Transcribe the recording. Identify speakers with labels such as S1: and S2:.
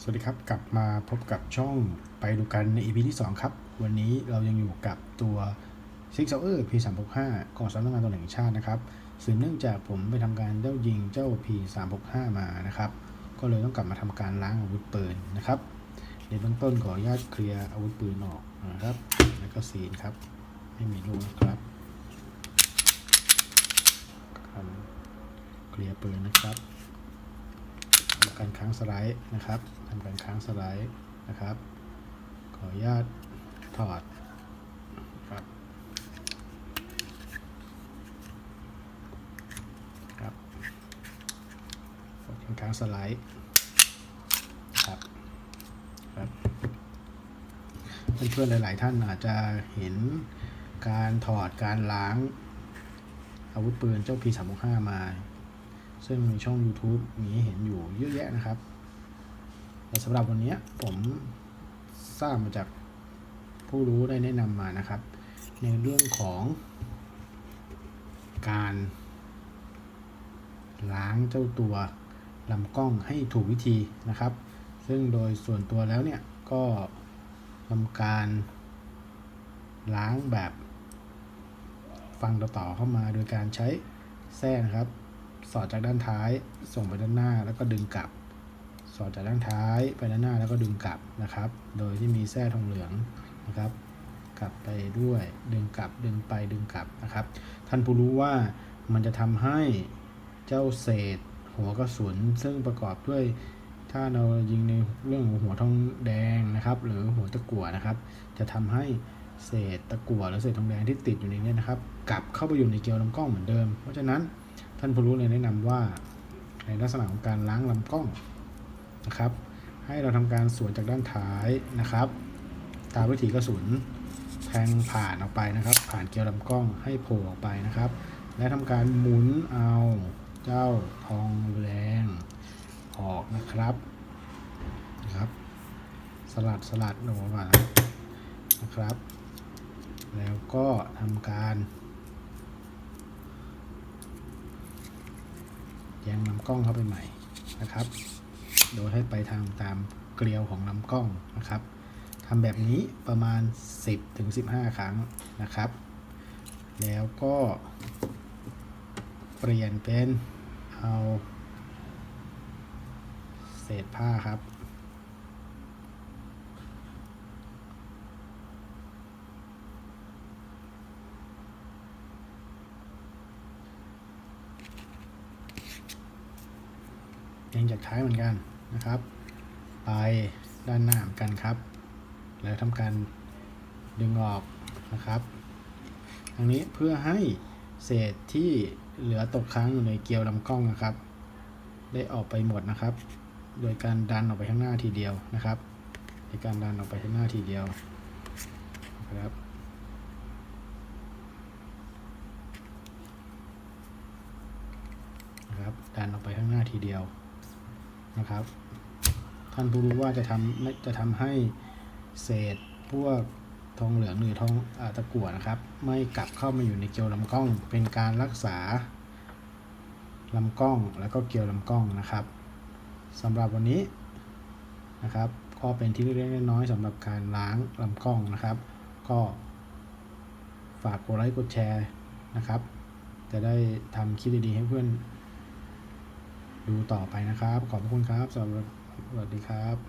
S1: สวัสดีครับ กลับมาพบกับช่องไปดูกันใน EP ที่ 2 ครับ วันนี้เรายังอยู่กับตัว Six Hour P365 ของสำนักงานตำรวจแห่งชาตินะครับสืบเนื่องจากผมไปทำการเจ้ายิงเจ้า P365 มานะครับ ก็เลยต้องกลับมาทำการล้างอาวุธปืนนะครับในเบื้องต้นขออนุญาตเคลียร์อาวุธปืนออกนะครับ แล้วก็ซีนครับ ไม่มีลูกนะครับครับเคลียร์ปืนนะครับ ทำการค้างสไลด์นะครับทำการค้างสไลด์นะครับ ขออนุญาตถอดครับครับกดค้างสไลด์ครับครับเพื่อนๆหลาย ๆ ท่านอาจจะเห็นการถอดการล้างอาวุธปืนเจ้า P365 มา ซึ่งในช่อง YouTube มีให้เห็นอยู่เยอะแยะนะครับแต่สำหรับวันนี้ผมทราบมาจากผู้รู้ได้แนะนำมานะครับ ในเรื่องของการล้างเจ้าตัวลำกล้องให้ถูกวิธีนะครับ ซึ่งโดยส่วนตัวแล้วเนี่ยก็ทำการล้างแบบฟังต่อๆเข้ามาโดยการใช้แส้นะครับ สอดจากด้านท้ายส่งไปด้านหน้าแล้วก็ดึงกลับ สอดจากด้านท้ายไปด้านหน้าแล้วก็ดึงกลับนะครับ โดยที่มีแส้ทองเหลืองนะครับ กลับไปด้วยดึงกลับดึงไปดึงกลับนะครับ ท่านผู้รู้ว่ามันจะทำให้เจ้าเศษหัวกระสุนซึ่งประกอบด้วยถ้าเรายิงในเรื่องของหัวทองแดงนะครับ หรือหัวตะกั่วนะครับ จะทำให้เศษตะกั่วหรือเศษทองแดงที่ติดอยู่ในนี้นะครับ กลับเข้าไปอยู่ในเกลียวลำกล้องเหมือนเดิม เพราะฉะนั้น ท่านผู้รู้เลยแนะนำว่า ในลักษณะของการล้างลำกล้องนะครับ ให้เราทำการสวนจากด้านท้ายนะครับ ตามวิถีกระสุนแทงผ่านออกไปนะครับ ผ่านเกลียวลำกล้องให้โผล่ออกไปนะครับ และทำการหมุนเอาเจ้าทองแดงออกนะครับนะครับ สลัดสลัดลงมานะครับ แล้วก็ทำการ ยงลำกล้องเข้าไปใหม่นะครับ โดยให้ไปทางตามเกลียวของลำกล้องนะครับทำแบบนี้ประมาณ 10ถึง15 ครั้งนะครับ แล้วก็เปลี่ยนเป็นเอาเศษผ้าครับ เองจากท้ายเหมือนกันนะครับ ไปด้านหน้าเหมือนกันครับ แล้วทำการดึงออกนะครับทางนี้เพื่อให้เศษที่เหลือตกค้างอยู่ในเกลียวลำกล้องนะครับ ได้ออกไปหมดนะครับ โดยการดันออกไปข้างหน้าทีเดียวนะครับ ในการดันออกไปข้างหน้าทีเดียวครับนะครับดันออกไปข้างหน้าทีเดียว นะครับ ท่านผู้รู้ว่าจะทำจะทำให้เศษพวกทองเหลืองหรือทองอตะกั่วนะครับ ไม่กลับเข้ามาอยู่ในเกลียวลำกล้อง เป็นการรักษาลำกล้องแล้วก็เกลียวลำกล้องนะครับสำหรับวันนี้นะครับก็เป็นที่เล็กๆน้อยๆสำหรับการล้างลำกล้องนะครับ ก็ฝากกดไลค์กดแชร์นะครับ จะได้ทำคลิปดีๆให้เพื่อน ดูต่อไปนะครับ ขอบคุณครับ สวัสดีครับ